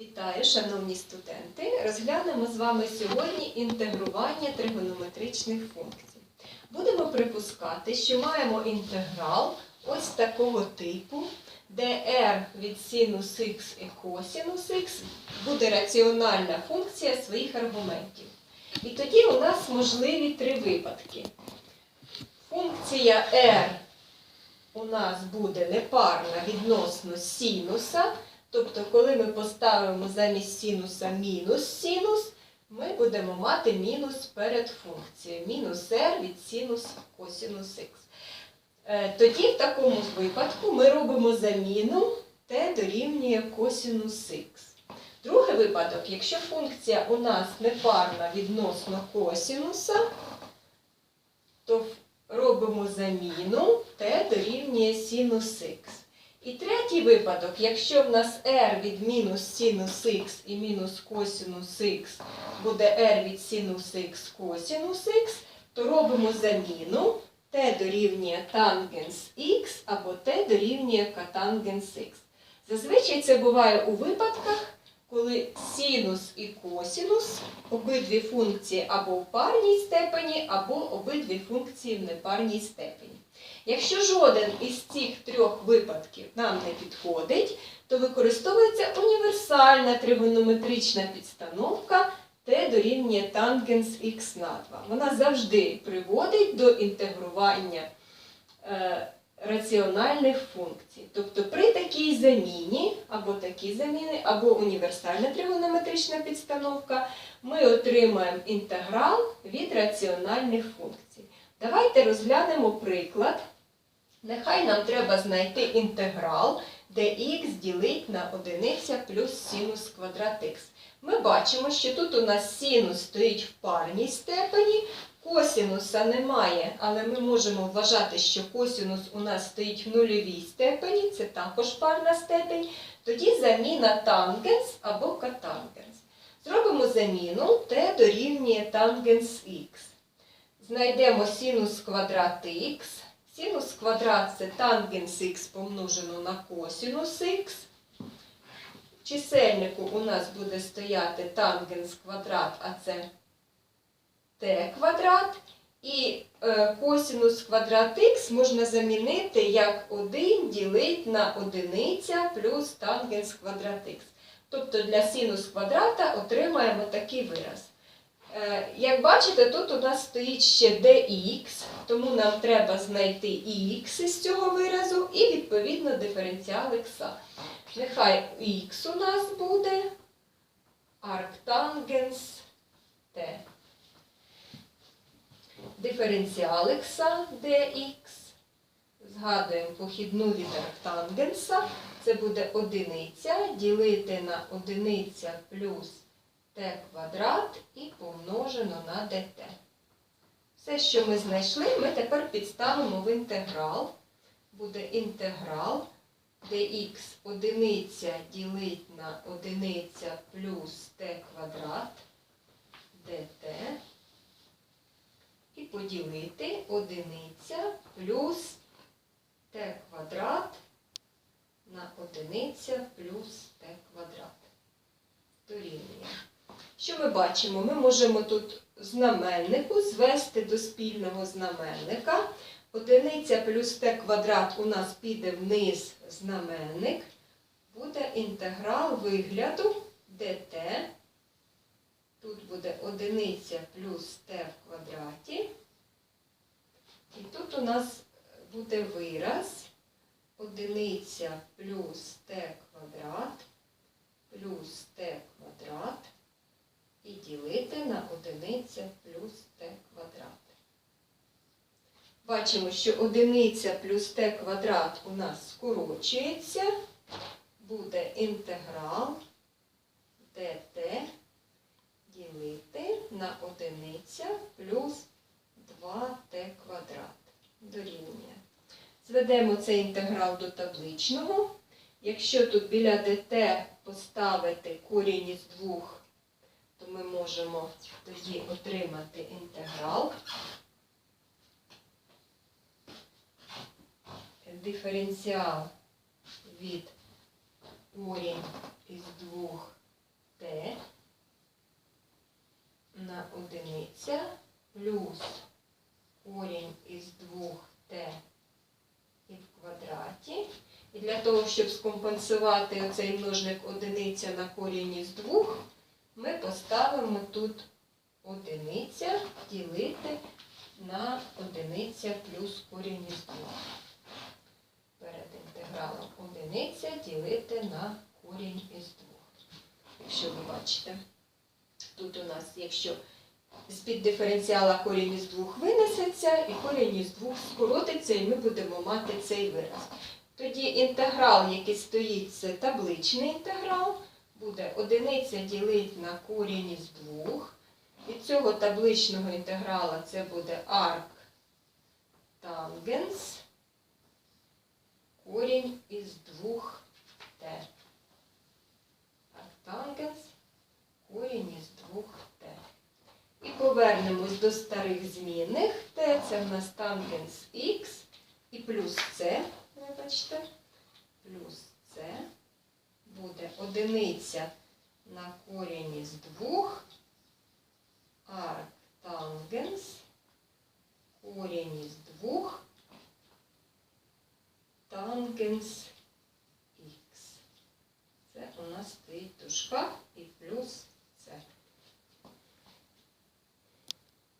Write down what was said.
Вітаю, шановні студенти! Розглянемо з вами сьогодні інтегрування тригонометричних функцій. Будемо припускати, що маємо інтеграл ось такого типу, де r від синус х і косинус х буде раціональна функція своїх аргументів. І тоді у нас можливі три випадки. Функція r у нас буде непарна відносно синуса. Тобто, коли ми поставимо замість синуса мінус синус, ми будемо мати мінус перед функцією. Мінус r від синус косинус х. Е, Тоді в такому випадку ми робимо заміну t дорівнює косинус х. Другий випадок, якщо функція у нас непарна відносно косинуса, то робимо заміну t дорівнює синус х. І третій випадок, якщо в нас r від мінус синус х і мінус косинус х буде r від синус х косинус х, то робимо заміну t дорівнює тангенс х або t дорівнює котангенс х. Зазвичай це буває у випадках, коли синус і косинус обидві функції або в парній степені, або обидві функції в непарній степені. Якщо жоден із цих трьох випадків нам не підходить, то використовується універсальна тригонометрична підстановка t дорівнює тангенс х на 2. Вона завжди приводить до інтегрування е, раціональних функцій. Тобто при такій заміні, або такій заміни, або універсальна тригонометрична підстановка, ми отримаємо інтеграл від раціональних функцій. Давайте розглянемо приклад. Нехай нам треба знайти інтеграл, де х ділить на одиниця плюс синус квадрат х. Ми бачимо, що тут у нас синус стоїть в парній степені, косинуса немає, але ми можемо вважати, що косинус у нас стоїть в нульовій степені, це також парна степень. Тоді заміна тангенс або котангенс. Зробимо заміну t дорівнює тангенс х. Знайдемо синус квадрат х. Синус квадрат це тангенс х помножено на косинус х. В чисельнику у нас буде стояти тангенс квадрат, а це t квадрат. І е, косинус квадрат х можна замінити як 1 ділить на одиниця плюс тангенс квадрат х. Тобто для синус квадрата отримаємо такий вираз. Е, Як бачите, тут у нас стоїть ще dx, тому нам треба знайти і х із цього виразу і відповідно диференціал х. Нехай х у нас буде арктангенс t. Диференціал х dx. Згадуємо похідну від арктангенса. Це буде одиниця ділити на одиниця плюс t квадрат і помножено на dt. Все, що ми знайшли, ми тепер підставимо в інтеграл. Буде інтеграл dx одиниця ділить на одиниця плюс t квадрат dt. І поділити одиниця плюс t квадрат на одиниця плюс t квадрат. Дорівнює. Що ми бачимо? Ми можемо тут знаменнику звести до спільного знаменника. Одиниця плюс t квадрат у нас піде вниз знаменник. Буде інтеграл вигляду dt. Тут буде одиниця плюс t в квадраті. І тут у нас буде вираз одиниця плюс t квадрат плюс t квадрат і ділити на одиниця плюс t квадрат. Бачимо, що одиниця плюс t квадрат у нас скорочується. Буде інтеграл dt ділити на одиниця плюс 2t квадрат. Дорівнює. Зведемо цей інтеграл до табличного. Якщо тут біля dt поставити корінь із двох, то ми можемо тоді отримати інтеграл диференціал від корінь із 2t на одиниця плюс корінь із 2t і в квадраті. І для того, щоб скомпенсувати оцей множник одиниця на корінь із 2, поставимо тут одиниця ділити на одиниця плюс корінь із 2. Перед інтегралом одиниця ділити на корінь із 2. Якщо ви бачите, тут у нас, якщо з-під диференціала корінь із 2 винесеться, і корінь із 2 скоротиться, і ми будемо мати цей вираз. Тоді інтеграл, який стоїть, це табличний інтеграл, буде одиниця ділити на корінь із 2. Від цього табличного інтеграла це буде арк тангенс корінь із 2t. Арктангенс корінь із 2t. І повернемось до старих змінних. t це в нас тангенс х і плюс c, вибачте, плюс c буде одиниця